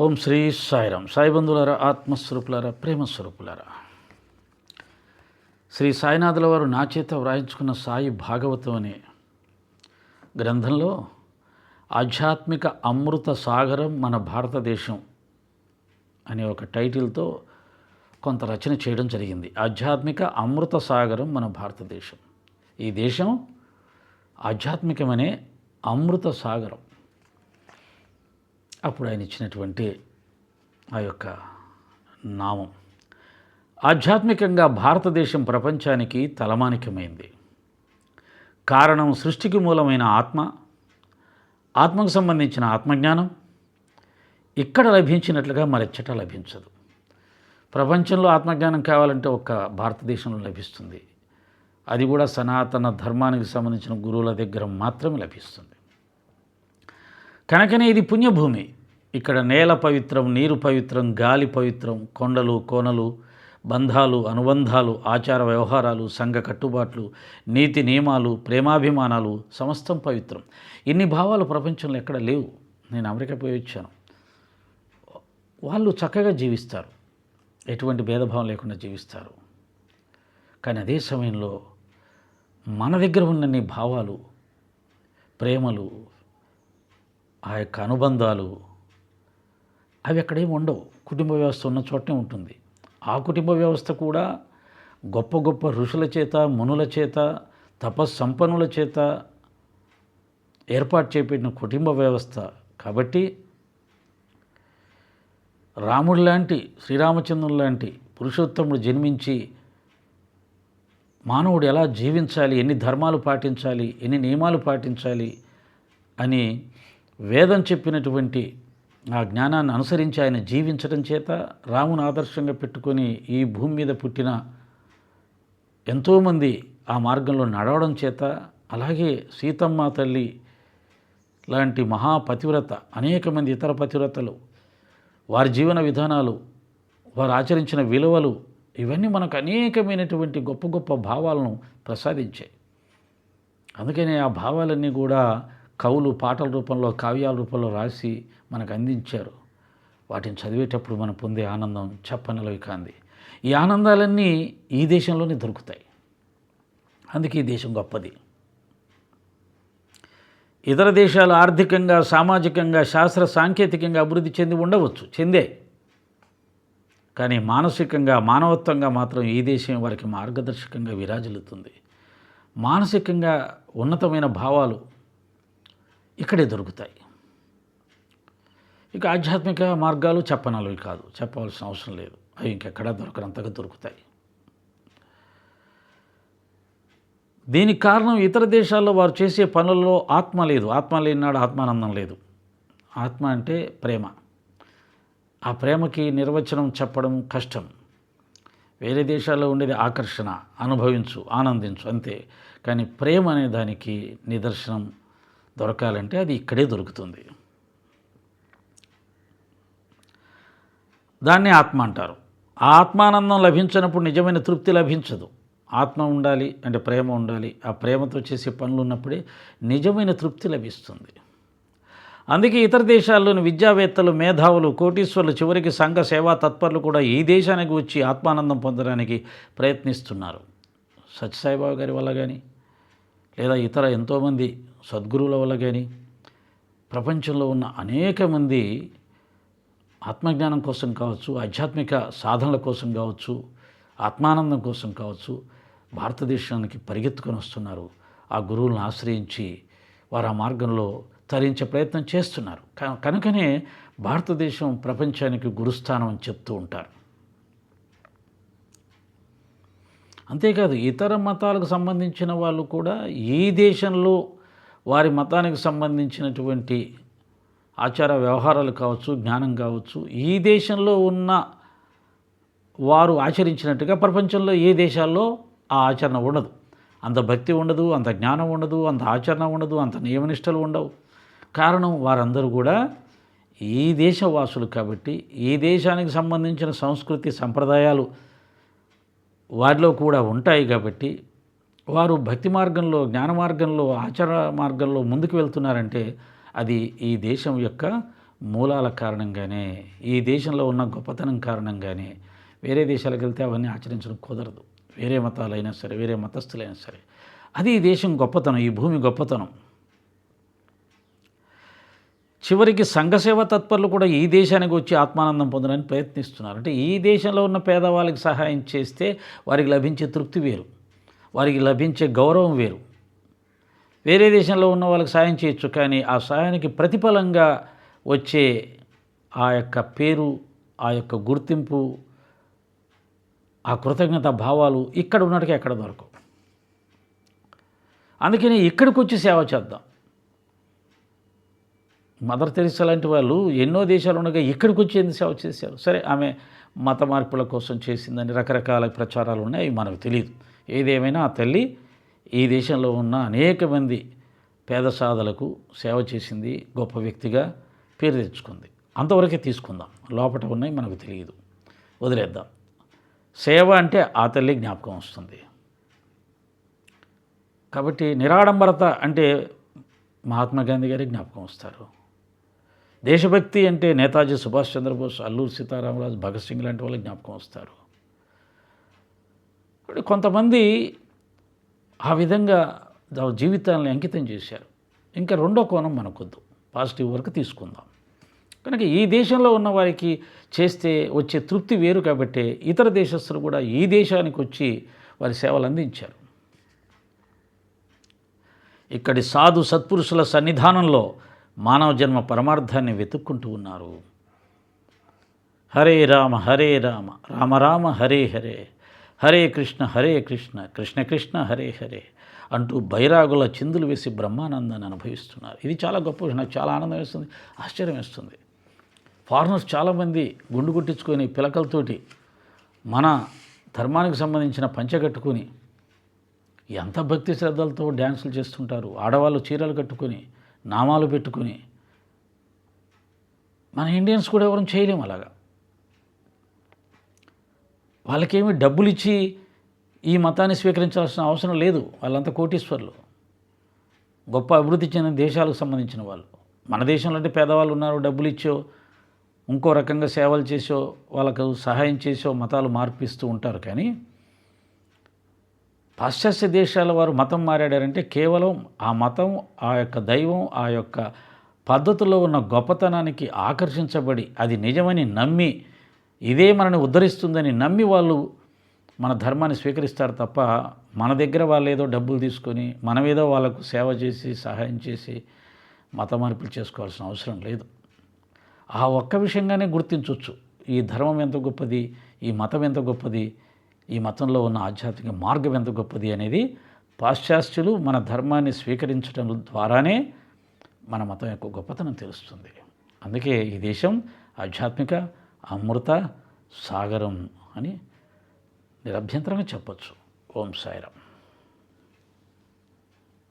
ఓం శ్రీ సాయిరాం సాయి బంధువులారా ఆత్మస్వరూపులారా ప్రేమస్వరూపులారా. శ్రీ సాయినాథుల వారు నా చేత వ్రాయించుకున్న సాయి భాగవతం అనే గ్రంథంలో ఆధ్యాత్మిక అమృత సాగరం మన భారతదేశం అనే ఒక టైటిల్తో కొంత రచన చేయడం జరిగింది. ఆధ్యాత్మిక అమృత సాగరం మన భారతదేశం. ఈ దేశం ఆధ్యాత్మికమనే అమృత సాగరం. అప్పుడు ఆయన ఇచ్చినటువంటి ఆ యొక్క నామం. ఆధ్యాత్మికంగా భారతదేశం ప్రపంచానికి తలమానికమైంది. కారణం సృష్టికి మూలమైన ఆత్మ ఆత్మకు సంబంధించిన ఆత్మజ్ఞానం ఇక్కడ లభించినట్లుగా మరెచ్చట లభించదు. ప్రపంచంలో ఆత్మజ్ఞానం కావాలంటే ఒక్క భారతదేశంలో లభిస్తుంది. అది కూడా సనాతన ధర్మానికి సంబంధించిన గురువుల దగ్గర మాత్రమే లభిస్తుంది. కనుకనే ఇది పుణ్యభూమి. ఇక్కడ నేల పవిత్రం నీరు పవిత్రం గాలి పవిత్రం కొండలు కోనలు బంధాలు అనుబంధాలు ఆచార వ్యవహారాలు సంఘ కట్టుబాట్లు నీతి నియమాలు ప్రేమాభిమానాలు సమస్తం పవిత్రం. ఇన్ని భావాలు ప్రపంచంలో ఎక్కడ లేవు. నేను అమెరికా పోయి వచ్చాను. వాళ్ళు చక్కగా జీవిస్తారు. ఎటువంటి భేదభావం లేకుండా జీవిస్తారు. కానీ అదే సమయంలో మన దగ్గర ఉన్నన్ని భావాలు ప్రేమలు ఆ యొక్క అనుబంధాలు అవి అక్కడేమి ఉండవు. కుటుంబ వ్యవస్థ ఉన్న చోటనే ఉంటుంది. ఆ కుటుంబ వ్యవస్థ కూడా గొప్ప గొప్ప ఋషుల చేత మునుల చేత తపస్సంపన్నుల చేత ఏర్పాటు చేపట్టిన కుటుంబ వ్యవస్థ. కాబట్టి రాముడు లాంటి శ్రీరామచంద్రుడు లాంటి పురుషోత్తముడు జన్మించి మానవుడు ఎలా జీవించాలి ఎన్ని ధర్మాలు పాటించాలి ఎన్ని నియమాలు పాటించాలి అని వేదం చెప్పినటువంటి ఆ జ్ఞానాన్ని అనుసరించి ఆయన జీవించడం చేత రాముని ఆదర్శంగా పెట్టుకొని ఈ భూమి మీద పుట్టిన ఎంతోమంది ఆ మార్గంలో నడవడం చేత అలాగే సీతమ్మ తల్లి లాంటి మహాపతివ్రత అనేక మంది ఇతర పతివ్రతలు వారి జీవన విధానాలు వారు ఆచరించిన విలువలు ఇవన్నీ మనకు అనేకమైనటువంటి గొప్ప గొప్ప భావాలను ప్రసాదించాయి. అందుకనే ఆ భావాలన్నీ కూడా కవులు పాటల రూపంలో కావ్యాల రూపంలో రాసి మనకు అందించారు. వాటిని చదివేటప్పుడు మనం పొందే ఆనందం చెప్పనలవి కాంది. ఈ ఆనందాలన్నీ ఈ దేశంలోనే దొరుకుతాయి. అందుకే ఈ దేశం గొప్పది. ఇతర దేశాలు ఆర్థికంగా సామాజికంగా శాస్త్ర సాంకేతికంగా అభివృద్ధి చెంది ఉండవచ్చు చెందే. కానీ మానసికంగా మానవత్వంగా మాత్రం ఈ దేశం వారికి మార్గదర్శకంగా విరాజిల్లుతుంది. మానసికంగా ఉన్నతమైన భావాలు ఇక్కడే దొరుకుతాయి. ఇక ఆధ్యాత్మిక మార్గాలు చెప్పనలవి కాదు. చెప్పవలసిన అవసరం లేదు. అవి ఇంకెక్కడా దొరకనంతగా దొరుకుతాయి. దీనికి కారణం ఇతర దేశాల్లో వారు చేసే పనుల్లో ఆత్మ లేదు. ఆత్మ లేనినాడు ఆత్మానందం లేదు. ఆత్మ అంటే ప్రేమ. ఆ ప్రేమకి నిర్వచనం చెప్పడం కష్టం. వేరే దేశాల్లో ఉండేది ఆకర్షణ అనుభవించు ఆనందించు అంతే. కానీ ప్రేమ అనే దానికి నిదర్శనం దొరకాలంటే అది ఇక్కడే దొరుకుతుంది. దాన్ని ఆత్మ అంటారు. ఆ ఆత్మానందం లభించినప్పుడు నిజమైన తృప్తి లభించదు. ఆత్మ ఉండాలి అంటే ప్రేమ ఉండాలి. ఆ ప్రేమతో చేసే పనులు ఉన్నప్పుడే నిజమైన తృప్తి లభిస్తుంది. అందుకే ఇతర దేశాల్లోని విద్యావేత్తలు మేధావులు కోటీశ్వర్లు చివరికి సంఘ సేవా తత్పరులు కూడా ఈ దేశానికి వచ్చి ఆత్మానందం పొందడానికి ప్రయత్నిస్తున్నారు. సత్యసాయిబాబు గారి వల్ల కానీ లేదా ఇతర ఎంతోమంది సద్గురువుల వల్ల కానీ ప్రపంచంలో ఉన్న అనేక మంది ఆత్మజ్ఞానం కోసం కావచ్చు ఆధ్యాత్మిక సాధనల కోసం కావచ్చు ఆత్మానందం కోసం కావచ్చు భారతదేశానికి పరిగెత్తుకొని వస్తున్నారు. ఆ గురువులను ఆశ్రయించి వారు ఆ మార్గంలో తరించే ప్రయత్నం చేస్తున్నారు. కనుకనే భారతదేశం ప్రపంచానికి గురుస్థానం అని చెప్తూ ఉంటారు. అంతేకాదు ఇతర మతాలకు సంబంధించిన వాళ్ళు కూడా ఈ దేశంలో వారి మతానికి సంబంధించినటువంటి ఆచార వ్యవహారాలు కావచ్చు జ్ఞానం కావచ్చు ఈ దేశంలో ఉన్న వారు ఆచరించినట్టుగా ప్రపంచంలో ఏ దేశాల్లో ఆ ఆచరణ ఉండదు. అంత భక్తి ఉండదు అంత జ్ఞానం ఉండదు అంత ఆచరణ ఉండదు అంత నియమనిష్టలు ఉండవు. కారణం వారందరూ కూడా ఈ దేశవాసులు కాబట్టి ఈ దేశానికి సంబంధించిన సంస్కృతి సంప్రదాయాలు వారిలో కూడా ఉంటాయి కాబట్టి వారు భక్తి మార్గంలో జ్ఞాన మార్గంలో ఆచార మార్గంలో ముందుకు వెళ్తున్నారంటే అది ఈ దేశం యొక్క మూలాల కారణంగానే ఈ దేశంలో ఉన్న గొప్పతనం కారణంగానే వేరే దేశాలకు వెళ్తే అవన్నీ ఆచరించడం కుదరదు. వేరే మతాలైనా సరే వేరే మతస్థులైనా సరే. అది ఈ దేశం గొప్పతనం ఈ భూమి గొప్పతనం. చివరికి సంఘసేవ తత్పరులు కూడా ఈ దేశానికి వచ్చి ఆత్మానందం పొందడానికి ప్రయత్నిస్తున్నారు. అంటే ఈ దేశంలో ఉన్న పేదవాళ్ళకి సహాయం చేస్తే వారికి లభించే తృప్తి వేరు. వారికి లభించే గౌరవం వేరు. వేరే దేశంలో ఉన్న వాళ్ళకి సాయం చేయొచ్చు కానీ ఆ సాయానికి ప్రతిఫలంగా వచ్చే ఆ యొక్క పేరు ఆ యొక్క గుర్తింపు ఆ కృతజ్ఞత భావాలు ఇక్కడ ఉన్నట్టుగా ఎక్కడ దొరకవు. అందుకని ఇక్కడికి వచ్చి సేవ చేద్దాం. మదర్ తెరిసా లాంటి వాళ్ళు ఎన్నో దేశాలు ఉండగా ఇక్కడికి వచ్చి ఎందుకు సేవ చేశారు? సరే ఆమె మత మార్పుల కోసం చేసిందని రకరకాల ప్రచారాలు ఉన్నాయి అవి మనకు తెలియదు ఏదేమైనా ఆ తల్లి ఈ దేశంలో ఉన్న అనేక మంది పేద సాధలకు సేవ చేసింది గొప్ప వ్యక్తిగా పేరు తెచ్చుకుంది. అంతవరకే తీసుకుందాం. లోపల ఉన్నాయి మనకు తెలియదు వదిలేద్దాం. సేవ అంటే ఆ తల్లి జ్ఞాపకం వస్తుంది. కాబట్టి నిరాడంబరత అంటే మహాత్మా గాంధీ గారి జ్ఞాపకం వస్తారు. దేశభక్తి అంటే నేతాజీ సుభాష్ చంద్రబోస్ అల్లూరు సీతారామరాజు భగత్ సింగ్ లాంటి వాళ్ళు జ్ఞాపకం వస్తారు. కొంతమంది ఆ విధంగా తమ జీవితాలను అంకితం చేశారు. ఇంకా రెండో కోణం మనకొద్దు. పాజిటివ్ వరకు తీసుకుందాం. కనుక ఈ దేశంలో ఉన్న వారికి చేస్తే వచ్చే తృప్తి వేరు కాబట్టి ఇతర దేశస్తులు కూడా ఈ దేశానికి వచ్చి వారి సేవలు అందించారు. ఇక్కడి సాధు సత్పురుషుల సన్నిధానంలో మానవ జన్మ పరమార్థాన్ని వెతుక్కుంటూ ఉన్నారు. హరే రామ హరే రామ రామ రామ హరే హరే హరే కృష్ణ హరే కృష్ణ కృష్ణ కృష్ణ హరే హరే అంటూ బైరాగుల చిందులు వేసి బ్రహ్మానందాన్ని అనుభవిస్తున్నారు. ఇది చాలా గొప్ప విషయం. నాకు చాలా ఆనందం వేస్తుంది ఆశ్చర్యం వేస్తుంది. ఫారినర్స్ చాలామంది గుండు కొట్టించుకొని పిలకలతోటి మన ధర్మానికి సంబంధించిన పంచె కట్టుకొని ఎంత భక్తి శ్రద్ధలతో డ్యాన్సులు చేస్తుంటారు. ఆడవాళ్ళు చీరలు కట్టుకొని నామాలు పెట్టుకుని. మన ఇండియన్స్ కూడా ఎవరు చేయలేము అలాగా. వాళ్ళకేమి డబ్బులు ఇచ్చి ఈ మతాన్ని స్వీకరించాల్సిన అవసరం లేదు. వాళ్ళంతా కోటీశ్వర్లు. గొప్ప అభివృద్ధి చెందిన దేశాలకు సంబంధించిన వాళ్ళు. మన దేశంలో అంటే పేదవాళ్ళు ఉన్నారు డబ్బులు ఇచ్చో ఇంకో రకంగా సేవలు చేసో వాళ్ళకు సహాయం చేసో మతాలు మార్పిస్తూ ఉంటారు. కానీ పాశ్చాత్య దేశాల వారు మతం మారాడారంటే కేవలం ఆ మతం ఆ యొక్క దైవం ఆ యొక్క పద్ధతిలో ఉన్న గొప్పతనానికి ఆకర్షించబడి అది నిజమని నమ్మి ఇదే మనని ఉద్ధరిస్తుందని నమ్మి వాళ్ళు మన ధర్మాన్ని స్వీకరిస్తారు తప్ప మన దగ్గర వాళ్ళు ఏదో డబ్బులు తీసుకొని మనమేదో వాళ్ళకు సేవ చేసి సహాయం చేసి మత మార్పులు చేసుకోవాల్సిన అవసరం లేదు. ఆ ఒక్క విషయంగానే గుర్తించవచ్చు ఈ ధర్మం ఎంత గొప్పది ఈ మతం ఎంత గొప్పది ఈ మతంలో ఉన్న ఆధ్యాత్మిక మార్గం ఎంత గొప్పది అనేది పాశ్చాత్యులు మన ధర్మాన్ని స్వీకరించడం ద్వారానే మన మతం యొక్క గొప్పతనం తెలుస్తుంది. అందుకే ఈ దేశం ఆధ్యాత్మిక అమృత సాగరం అని నిరభ్యంతరంగా చెప్పచ్చు. ఓం సాయిరామ్.